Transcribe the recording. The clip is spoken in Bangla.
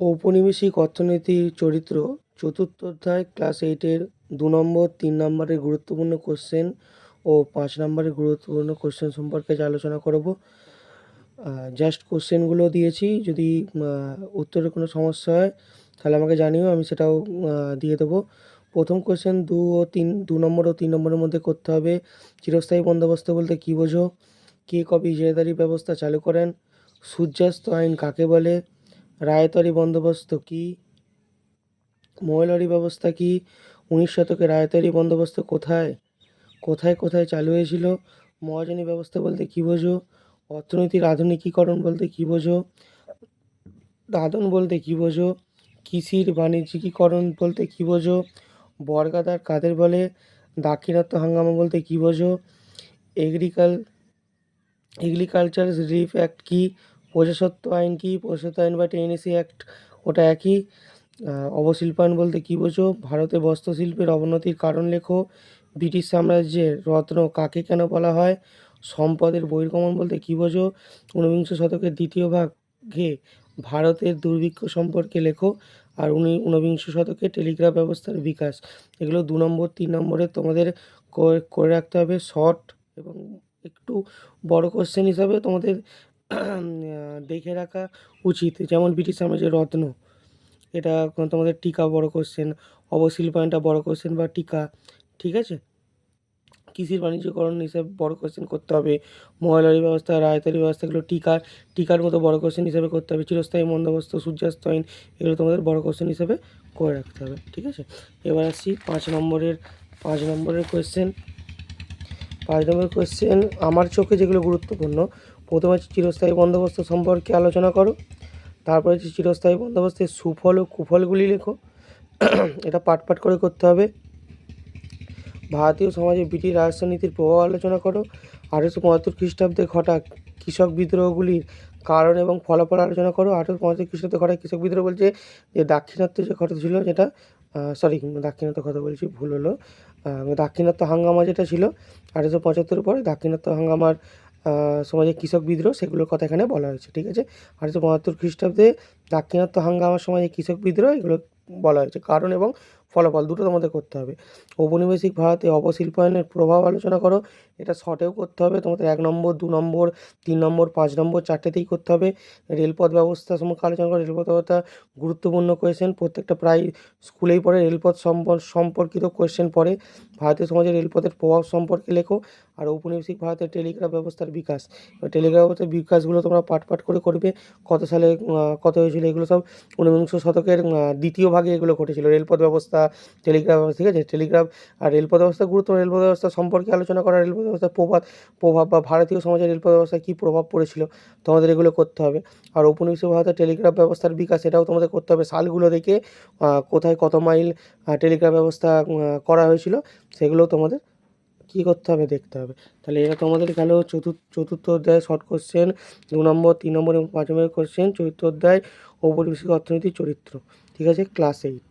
ঔপনিবেশিক অর্থনীতির চরিত্র চতুর্থ অধ্যায়, ক্লাস এইটের দু নম্বর, তিন নম্বরের গুরুত্বপূর্ণ কোশ্চেন ও পাঁচ নম্বরের গুরুত্বপূর্ণ কোশ্চেন সম্পর্কে আলোচনা করব। জাস্ট কোশ্চেনগুলো দিয়েছি, যদি উত্তরের কোনো সমস্যা হয়, তাহলে আমাকে জানিও, আমি সেটাও দিয়ে দেবো। প্রথম কোশ্চেন দু ও তিন, দু নম্বর ও তিন নম্বরের মধ্যে করতে হবে, চিরস্থায়ী বন্দোবস্ত বলতে কী বোঝো? কে কবে ইজারাদারি ব্যবস্থা চালু করেন? সূর্যাস্ত আইন কাকে বলে? রায়তারি বন্দোবস্ত কী? মৌলারি ব্যবস্থা কী? উনিশ শতকে রায়তারি বন্দোবস্ত কোথায়? কোথায় কোথায় চালু হয়েছিল? মহাজনী ব্যবস্থা বলতে কী বোঝো? অর্থনীতির আধুনিকীকরণ বলতে কী বোঝো? দাদন বলতে কী বোঝো? কৃষির বাণিজ্যিকীকরণ বলতে কী বোঝো? বর্গাদার কাদের বলে? দাক্ষিণাত্য হাঙ্গামা বলতে কী বোঝো? এগ্রিকাল, এগ্রিকালচার রিলিফ অ্যাক্ট কী? প্রজাস্বত্ব আইন কী? প্রজাস্বত্ব আইন বা টেনেসি অ্যাক্ট ওটা একই। অবশিল্পায়ন বলতে কী বোঝো? ভারতে বস্ত্রশিল্পের অবনতির কারণ লেখো। ব্রিটিশ সাম্রাজ্যের রত্ন কাকে কেন বলা হয়? সম্পদের বহির্গমন বলতে কী বোঝো? ঊনবিংশ শতকের দ্বিতীয় ভাগে ভারতের দুর্ভিক্ষ সম্পর্কে লেখো আর উনি ঊনবিংশ শতকে টেলিগ্রাফ ব্যবস্থার বিকাশ। এগুলো দু নম্বর, তিন নম্বরে তোমাদের করে রাখতে হবে। শর্ট এবং একটু বড় কোশ্চেন হিসাবে তোমাদের দেখে রাখা উচিত। যেমন ব্রিটিশ সাম্রাজ্যের রত্ন, এটা তোমাদের টিকা বড় কোশ্চেন অবশিল্পায়নটা বড় কোশ্চেন বা টিকা, ঠিক আছে? কৃষির বাণিজ্যকরণ হিসাবে বড় কোশ্চেন করতে হবে। মহালয়ারি ব্যবস্থা, রায়তারি ব্যবস্থাগুলো টিকার টিকার মতো বড় কোশ্চেন হিসাবে করতে হবে। চিরস্থায়ী সূর্যাস্ত আইন এগুলো তোমাদের বড় কোশ্চেন হিসাবে করে রাখতে হবে, ঠিক আছে? এবার আসছি পাঁচ নম্বরের পাঁচ নম্বরের কোয়েশ্চেন পাঁচ নম্বরের কোয়েশ্চেন আমার চোখে যেগুলো গুরুত্বপূর্ণ প্রথমে হচ্ছে চিরস্থায়ী বন্দোবস্ত সম্পর্কে আলোচনা করো। তারপরে হচ্ছে চিরস্থায়ী বন্দোবস্তের সুফল ও কুফলগুলি লেখো। এটা পাট পাট করে করতে হবে। ভারতীয় সমাজে ব্রিটিশ রাজনীতির প্রভাব আলোচনা করো। আঠেরোশো পঁচাত্তর খ্রিস্টাব্দে ঘটা কৃষক বিদ্রোহগুলির কারণ এবং ফলাফল আলোচনা করো। আঠেরোশো পঁচাত্তর খ্রিস্টাব্দে ঘটা কৃষক বিদ্রোহ বলছে যে দাক্ষিণাত্য যে ঘটা ছিল যেটা সরি দাক্ষিণাত্য কথা বলছি, ভুল হলো। দাক্ষিণাত্য হাঙ্গামা যেটা ছিল, আঠেরোশো পঁচাত্তর পরে দাক্ষিণাত্য হাঙ্গামার সমাজে কৃষক বিদ্রোহ সেগুলোর কথা এখানে বলা হয়েছে, ঠিক আছে? আঠেরোশো পঁচাত্তর খ্রিস্টাব্দে দাক্ষিণাত্য হাঙ্গামার সমাজে কৃষক বিদ্রোহ এগুলো বলা হয়েছে, কারণ এবং ফলাফল দুটো তোমাদের করতে হবে। ঔপনিবেশিক ভারতে অবশিল্পায়নের প্রভাব আলোচনা করো, এটা শর্টেও করতে হবে, তোমাদের এক নম্বর, দু নম্বর, তিন নম্বর, পাঁচ নম্বর, চারটেতেই করতে হবে। রেলপথ ব্যবস্থা সম্পর্কে আলোচনা করো, রেলপথ ব্যবস্থা গুরুত্বপূর্ণ কোয়েশ্চেন প্রত্যেকটা প্রায় স্কুলেই পড়ে, রেলপথ সম্পর্কিত কোয়েশ্চেন পড়ে। ভারতীয় সমাজে রেলপথের প্রভাব সম্পর্কে লেখো আর ঔপনিবেশিক ভারতের টেলিগ্রাফ ব্যবস্থার বিকাশ। টেলিগ্রাফ ব্যবস্থার বিকাশগুলো তোমরা পাট পাট করে করবে। কত সালে কত হয়েছিল এগুলো সব? ঊনবিংশ শতকের দ্বিতীয় ভাগে এগুলো ঘটেছিল। রেলপথ ব্যবস্থা টেলিগ্রাফ ব্যবস্থা, ঠিক আছে? টেলিগ্রাফ আর রেলপথ ব্যবস্থা গুরুত্ব রেলপথ ব্যবস্থা সম্পর্কে আলোচনা করা, রেলপথ ব্যবস্থার প্রভাব প্রভাব বা ভারতীয় সমাজে রেলপথ ব্যবস্থায় কী প্রভাব পড়েছিল, তোমাদের এগুলো করতে হবে। আর ঔপনিবেশিক ভারতের টেলিগ্রাফ ব্যবস্থার বিকাশ এটাও তোমাদের করতে হবে। সালগুলো দেখে কোথায় কত মাইল টেলিগ্রাফ ব্যবস্থা করা হয়েছিল সেগুলোও তোমাদের কী করতে হবে দেখতে হবে। তাহলে এটা তোমাদের গেল চতুর্থ চতুর্থ অধ্যায় শর্ট কোশ্চেন দু নম্বর, তিন নম্বর এবং পাঁচ নম্বর কোশ্চেন চতুর্থ অধ্যায় ঔপনিবেশিক অর্থনীতির চরিত্র। ঠিক আছে ক্লাস এইট